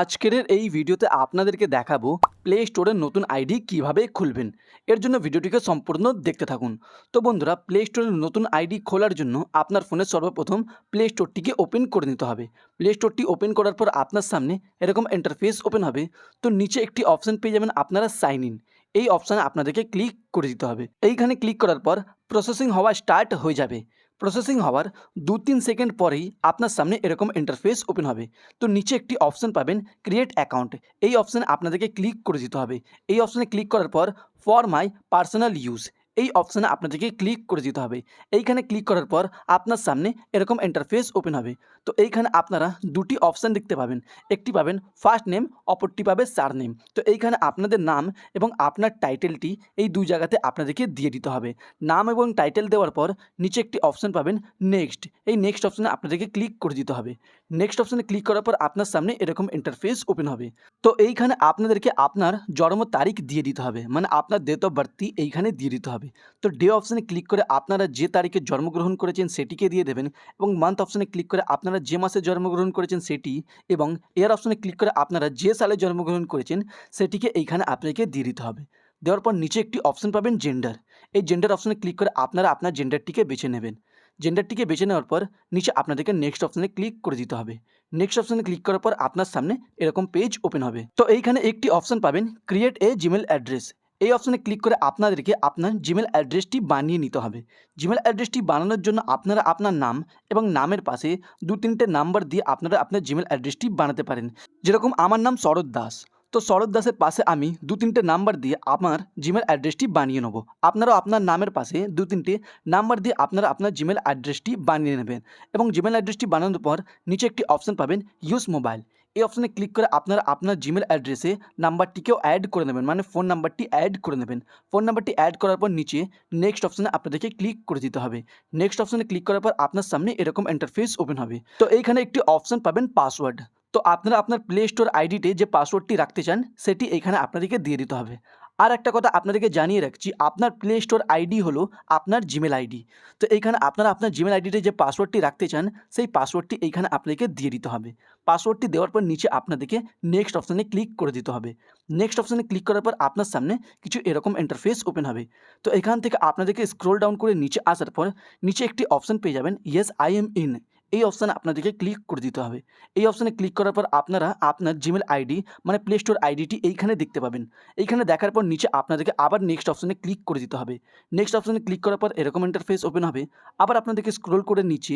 আজকের এই ভিডিওতে আপনাদেরকে দেখাবো প্লে স্টোরের নতুন আইডি কীভাবে খুলবেন। এর জন্য ভিডিওটিকে সম্পূর্ণ দেখতে থাকুন। তো বন্ধুরা প্লে স্টোরের নতুন আইডি খোলার জন্য আপনার ফোনে সর্বপ্রথম প্লে স্টোরটিকে ওপেন করে নিতে হবে। প্লে স্টোরটি ওপেন করার পর আপনার সামনে এরকম ইন্টারফেস ওপেন হবে। তো নিচে একটি অপশান পেয়ে যাবেন আপনারা সাইন ইন এই অপশানে আপনাদেরকে ক্লিক করে দিতে হবে। এইখানে ক্লিক করার পর প্রসেসিং হওয়া স্টার্ট হয়ে যাবে। প্রসেসিং হওয়ার দু তিন সেকেন্ড পরেই আপনার সামনে এরকম ইন্টারফেস ওপেন হবে। তো নিচে একটি অপশান পাবেন ক্রিয়েট অ্যাকাউন্ট এই অপশানে আপনাদেরকে ক্লিক করে দিতে হবে। এই অপশানে ক্লিক করার পর ফর মাই পার্সোনাল ইউজ এই অপশানে আপনাদেরকে ক্লিক করে দিতে হবে। এইখানে ক্লিক করার পর আপনার সামনে এরকম ইন্টারফেস ওপেন হবে। তো এইখানে আপনারা দুটি অপশান দেখতে পাবেন। একটি পাবেন ফার্স্ট নেম অপরটি পাবে সার নেম তো এইখানে আপনাদের নাম এবং আপনার টাইটেলটি এই দুই জায়গাতে আপনাদেরকে দিয়ে দিতে হবে। নাম এবং টাইটেল দেওয়ার পর নিচে একটি অপশান পাবেন নেক্সট এই নেক্সট অপশানে আপনাদেরকে ক্লিক করে দিতে হবে। নেক্সট অপশানে ক্লিক করার পর আপনার সামনে এরকম ইন্টারফেস ওপেন হবে। তো এইখানে আপনাদেরকে আপনার জন্ম তারিখ দিয়ে দিতে হবে। মানে আপনার ডেট অফ বার্থটি এইখানে দিয়ে দিতে হবে। তো ডে অপশানে ক্লিক করে আপনারা যে তারিখে জন্মগ্রহণ করেছেন সেটিকে দিয়ে দেবেন এবং মান্থ অপশানে ক্লিক করে আপনারা যে মাসে জন্মগ্রহণ করেছেন সেটি এবং এয়ার অপশানে ক্লিক করে আপনারা যে সালে জন্মগ্রহণ করেছেন সেটিকে এইখানে আপনাকে দিয়ে দিতে হবে। দেওয়ার পর নিচে একটি অপশান পাবেন জেন্ডার এই জেন্ডার অপশানে ক্লিক করে আপনারা আপনার জেন্ডারটিকে বেছে নেবেন। জেন্ডারটিকে বেছে নেওয়ার পর নিচে আপনাদেরকে নেক্সট অপশানে ক্লিক করে দিতে হবে। নেক্সট অপশানে ক্লিক করার পর আপনার সামনে এরকম পেজ ওপেন হবে। তো এইখানে একটি অপশান পাবেন ক্রিয়েট এ জিমেল অ্যাড্রেস এই অপশানে ক্লিক করে আপনাদেরকে আপনার জিমেল অ্যাড্রেসটি বানিয়ে নিতে হবে। জিমেল অ্যাড্রেসটি বানানোর জন্য আপনারা আপনার নাম এবং নামের পাশে দু তিনটে নাম্বার দিয়ে আপনারা আপনার জিমেল অ্যাড্রেসটি বানাতে পারেন। যেরকম আমার নাম শরৎ দাস, তো শরৎ দাসের পাশে আমি দু তিনটে নাম্বার দিয়ে আমার জিমেল অ্যাড্রেসটি বানিয়ে নেব। আপনারাও আপনার নামের পাশে দু তিনটে নাম্বার দিয়ে আপনারা আপনার জিমেল অ্যাড্রেসটি বানিয়ে নেবেন এবং জিমেল অ্যাড্রেসটি বানানোর পর নিচে একটি অপশান পাবেন ইউজ মোবাইল এই অপশানে ক্লিক করে আপনারা আপনার জিমেল অ্যাড্রেসে নাম্বারটিকেও অ্যাড করে নেবেন। মানে ফোন নাম্বারটি অ্যাড করে নেবেন। ফোন নাম্বারটি অ্যাড করার পর নিচে নেক্সট অপশানে আপনাদেরকে ক্লিক করে দিতে হবে। নেক্সট অপশানে ক্লিক করার পর আপনার সামনে এরকম ইন্টারফেস ওপেন হবে। তো এইখানে একটি অপশান পাবেন পাসওয়ার্ড তো আপনারা আপনার প্লে স্টোর আইডিতে যে পাসওয়ার্ডটি রাখতে চান, সেটি এইখানে আপনাদেরকে দিয়ে দিতে হবে। আর একটা কথা আপনাদেরকে জানিয়ে রাখছি, আপনার প্লে স্টোর আইডি হলো আপনার জিমেল আইডি তো এইখানে আপনারা আপনার জিমেল আইডিতে যে পাসওয়ার্ডটি রাখতে চান, সেই পাসওয়ার্ডটি এইখানে আপনাদেরকে দিয়ে দিতে হবে। পাসওয়ার্ডটি দেওয়ার পর নিচে আপনাদেরকে নেক্সট অপশানে ক্লিক করে দিতে হবে। নেক্সট অপশানে ক্লিক করার পর আপনার সামনে কিছু এরকম ইন্টারফেস ওপেন হবে। তো এখান থেকে আপনাদেরকে স্ক্রোল ডাউন করে নিচে আসার পর নিচে একটি অপশান পেয়ে যাবেন ইয়েস আই এম ইন এই অপশানে আপনাদেরকে ক্লিক করে দিতে হবে। এই অপশানে ক্লিক করার পর আপনারা আপনার জিমেল আইডি মানে প্লে স্টোর আইডিটি এইখানে দেখতে পাবেন। এইখানে দেখার পর নিচে আপনাদেরকে আবার নেক্সট অপশানে ক্লিক করে দিতে হবে। নেক্সট অপশানে ক্লিক করার পর এরকম ইন্টারফেস ওপেন হবে। আবার আপনাদেরকে স্ক্রোল করে নিচে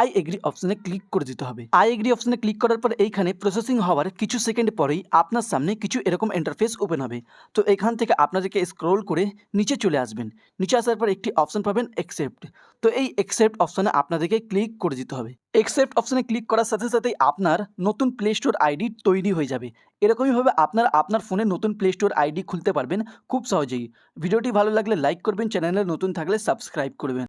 আই এগ্রি অপশানে ক্লিক করে দিতে হবে। আই এগ্রি অপশানে ক্লিক করার পর এইখানে প্রসেসিং হওয়ার কিছু সেকেন্ড পরেই আপনার সামনে কিছু এরকম ইন্টারফেস ওপেন হবে। তো এখান থেকে আপনাদেরকে স্ক্রোল করে নিচে চলে আসবেন। নিচে আসার পর একটি অপশান পাবেন অ্যাকসেপ্ট তো এই অ্যাকসেপ্ট অপশানে আপনাদেরকে ক্লিক করে দিতে হবে। অ্যাকসেপ্ট অপশানে ক্লিক করার সাথে সাথেই আপনার নতুন প্লে স্টোর আইডি তৈরি হয়ে যাবে। এরকমইভাবে আপনার আপনার ফোনে নতুন প্লে স্টোর আইডি খুলতে পারবেন খুব সহজেই। ভিডিওটি ভালো লাগলে লাইক করবেন, চ্যানেলে নতুন থাকলে সাবস্ক্রাইব করবেন।